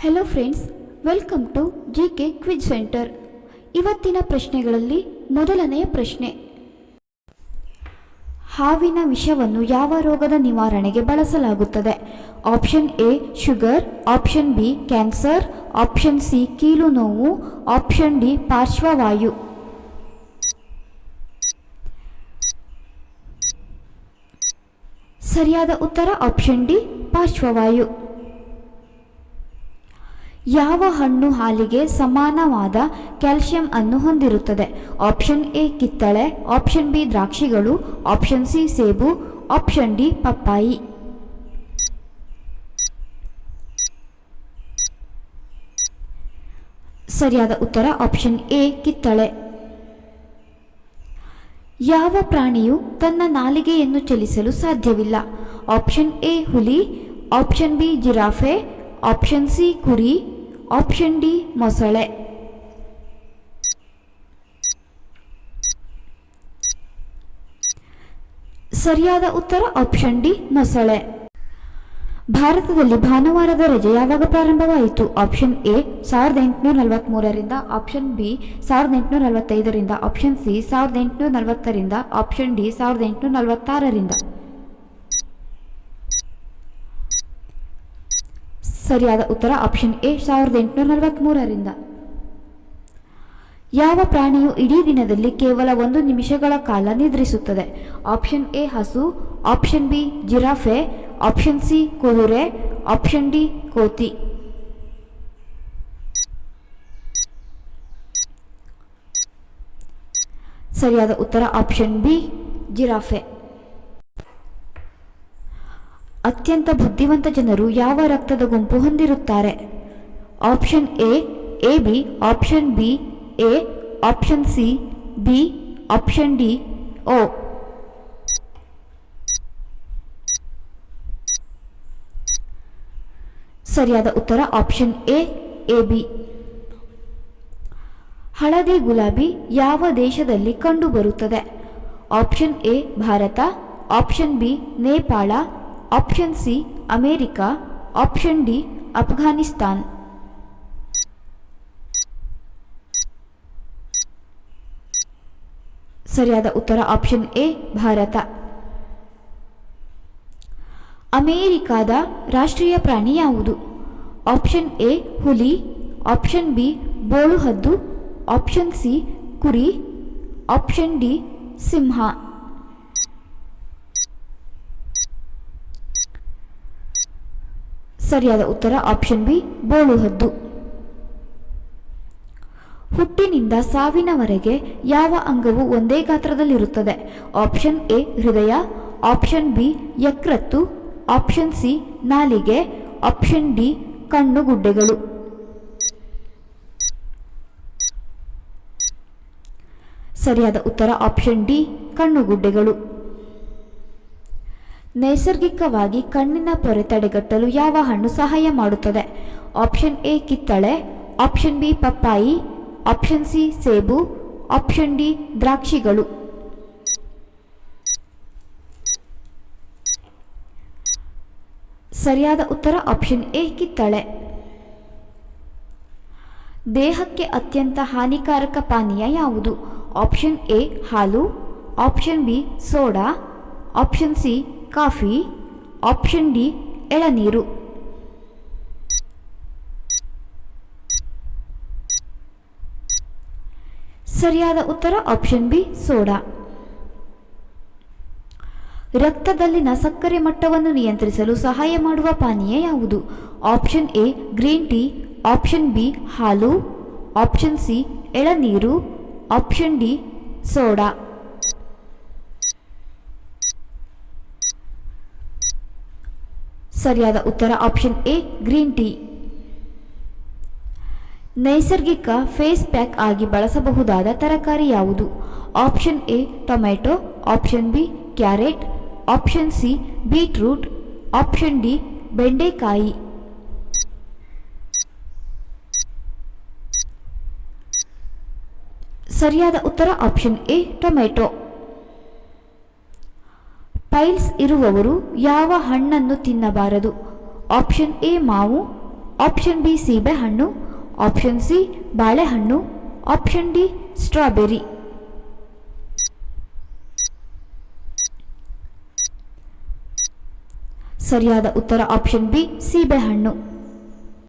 Hello friends welcome to G K quiz centre ಇವತ್ತಿನ ಪ್ರಶ್ನೆಗಳಲ್ಲಿ ಮೊದಲನೆಯ ಪ್ರಶ್ನೆ. ಹಾವಿನ ವಿಷವನ್ನು ಯಾವ ರೋಗದ ನಿವಾರಣೆಗೆ ಬಳಸಲಾಗುತ್ತದೆ? Option A sugar option B cancer option C ಕೀಲು ನೋವು. ಆಪ್ಷನ್ ಡಿ ಪಾರ್ಶ್ವವಾಯು. ಸರಿಯಾದ ಉತ್ತರ ಆಪ್ಷನ್ ಡಿ ಪಾರ್ಶ್ವವಾಯು. ಯಾವ ಹಣ್ಣು ಹಾಲಿಗೆ ಸಮಾನವಾದ ಕ್ಯಾಲ್ಸಿಯಂ ಅನ್ನು ಹೊಂದಿರುತ್ತದೆ? ಆಪ್ಷನ್ ಎ ಕಿತ್ತಳೆ, ಆಪ್ಷನ್ ಬಿ ದ್ರಾಕ್ಷಿಗಳು, ಆಪ್ಷನ್ ಸಿ ಸೇಬು, ಆಪ್ಷನ್ ಡಿ ಪಪ್ಪಾಯಿ. ಸರಿಯಾದ ಉತ್ತರ ಆಪ್ಷನ್ ಎ ಕಿತ್ತಳೆ. ಯಾವ ಪ್ರಾಣಿಯು ತನ್ನ ನಾಲಿಗೆಯನ್ನು ಚಲಿಸಲು ಸಾಧ್ಯವಿಲ್ಲ? ಆಪ್ಷನ್ ಎ ಹುಲಿ, option B giraffe, option C ಕುರಿ ಆಪ್ಷನ್ ಡಿ ಮೊಸಳೆ. ಸರಿಯಾದ ಉತ್ತರ ಆಪ್ಷನ್ ಡಿ ಮೊಸಳೆ. ಭಾರತದಲ್ಲಿ ಭಾನುವಾರದ ರಜೆ ಯಾವಾಗ ಪ್ರಾರಂಭವಾಯಿತು? ಆಪ್ಷನ್ ಎ ಸಾವಿರದ ಎಂಟುನೂರ ನಲವತ್ತ್ಮೂರರಿಂದ ಆಪ್ಷನ್ ಬಿ ಸಾವಿರದ ಎಂಟುನೂರ ನಲವತ್ತೈದರಿಂದ. ಆಪ್ಷನ್ ಸಿ ಸಾವಿರದ ಎಂಟುನೂರ ನಲವತ್ತರಿಂದ. ಆಪ್ಷನ್ ಡಿ ಸಾವಿರದ ಎಂಟುನೂರ ನಲವತ್ತಾರರಿಂದ. ಸರಿಯಾದ ಉತ್ತರ ಆಪ್ಷನ್ ಎ, ಸಾವಿರದ ಎಂಟುನೂರ ನಲವತ್ತ್ಮೂರರಿಂದ ಯಾವ ಪ್ರಾಣಿಯು ಇಡೀ ದಿನದಲ್ಲಿ ಕೇವಲ ಒಂದು ನಿಮಿಷಗಳ ಕಾಲ ನಿದ್ರಿಸುತ್ತದೆ? ಆಪ್ಷನ್ ಎ, ಹಸು option B, giraffe option C, ಕುದುರೆ ಆಪ್ಷನ್ ಡಿ, ಕೋತಿ. ಸರಿಯಾದ ಉತ್ತರ ಆಪ್ಷನ್ ಬಿ, ಜಿರಾಫೆ. ಅತ್ಯಂತ ಬುದ್ಧಿವಂತ ಜನರು ಯಾವ ರಕ್ತದ ಗುಂಪು ಹೊಂದಿರುತ್ತಾರೆ? Option A A B, option B, A, option C, B, option D, O. ಸರಿಯಾದ ಉತ್ತರ ಆಪ್ಷನ್ ಎ ಎ ಬಿ. ಹಳದಿ ಗುಲಾಬಿ ಯಾವ ದೇಶದಲ್ಲಿ ಕಂಡುಬರುತ್ತದೆ? Option A, Bharat, option B, Nepal option C America option D Afghanistan ಸರಿಯಾದ ಉತ್ತರ ಆಪ್ಷನ್ ಎ ಭಾರತ. ಅಮೇರಿಕಾದ ರಾಷ್ಟ್ರೀಯ ಪ್ರಾಣಿ ಯಾವುದು? ಆಪ್ಷನ್ ಎ ಹುಲಿ. ಆಪ್ಷನ್ ಬಿ ಬೋಳುಹದ್ದು. ಆಪ್ಷನ್ ಸಿ ಕುರಿ. ಆಪ್ಷನ್ ಡಿ ಸಿಂಹ. ಸರಿಯಾದ ಉತ್ತರ ಆಪ್ಷನ್ ಬಿ ಬೋಳುಹದ್ದು. ಹುಟ್ಟಿನಿಂದ ಸಾವಿನವರೆಗೆ ಯಾವ ಅಂಗವು ಒಂದೇ ಗಾತ್ರದಲ್ಲಿರುತ್ತದೆ? ಆಪ್ಷನ್ ಎ ಹೃದಯ. ಆಪ್ಷನ್ ಬಿ ಯಕೃತ್ತು. ಆಪ್ಷನ್ ಸಿ ನಾಲಿಗೆ. ಆಪ್ಷನ್ ಡಿ ಕಣ್ಣು ಗುಡ್ಡೆಗಳು. ಸರಿಯಾದ ಉತ್ತರ ಆಪ್ಷನ್ ಡಿ ಕಣ್ಣುಗುಡ್ಡೆಗಳು ನೈಸರ್ಗಿಕವಾಗಿ ಕಣ್ಣಿನ ಪೊರೆ ತಡೆಗಟ್ಟಲು ಯಾವ ಹಣ್ಣು ಸಹಾಯ ಮಾಡುತ್ತದೆ? ಆಪ್ಷನ್ ಎ, ಕಿತ್ತಳೆ, ಆಪ್ಷನ್ ಬಿ, ಪಪ್ಪಾಯಿ, ಆಪ್ಷನ್ ಸಿ, ಸೇಬು, ಆಪ್ಷನ್ ಡಿ, ದ್ರಾಕ್ಷಿಗಳು. ಸರಿಯಾದ ಉತ್ತರ ಆಪ್ಷನ್ ಎ, ಕಿತ್ತಳೆ. ದೇಹಕ್ಕೆ ಅತ್ಯಂತ ಹಾನಿಕಾರಕ ಪಾನೀಯ ಯಾವುದು? ಆಪ್ಷನ್ ಎ, ಹಾಲು, option B, soda, option C coffee, option D, ಎಳನೀರು. ಸರಿಯಾದ ಉತ್ತರ, ಆಪ್ಷನ್ ಬಿ, ಸೋಡಾ. ರಕ್ತದಲ್ಲಿನ ಸಕ್ಕರೆ ಮಟ್ಟವನ್ನು ನಿಯಂತ್ರಿಸಲು ಸಹಾಯ ಮಾಡುವ ಪಾನೀಯ ಯಾವುದು? Option A, green tea. Option B, ಹಾಲು. ಆಪ್ಷನ್ ಸಿ, ಎಳನೀರು. Option D, soda. ಸರಿಯಾದ ಉತ್ತರ ಆಪ್ಷನ್ ಎ, ಗ್ರೀನ್ ಟೀ. ನೈಸರ್ಗಿಕ ಫೇಸ್ ಪ್ಯಾಕ್ ಆಗಿ ಬಳಸಬಹುದಾದ ತರಕಾರಿ ಯಾವುದು? Option A tomato option B, carrot. Option C, beetroot. Option D, ಬೆಂಡೆಕಾಯಿ. ಸರಿಯಾದ ಉತ್ತರ ಆಪ್ಷನ್ ಎ ಟೊಮೆಟೊ ಪೈಲ್ಸ್ ಇರುವವರು ಯಾವ ಹಣ್ಣನ್ನು ತಿನ್ನಬಾರದು? ಆಪ್ಷನ್ ಎ ಮಾವು, ಆಪ್ಷನ್ ಬಿ ಸೀಬೆಹಣ್ಣು, ಆಪ್ಷನ್ ಸಿ ಬಾಳೆಹಣ್ಣು, ಆಪ್ಷನ್ ಡಿ ಸ್ಟ್ರಾಬೆರಿ. ಸರಿಯಾದ ಉತ್ತರ ಆಪ್ಷನ್ ಬಿ ಸೀಬೆಹಣ್ಣು.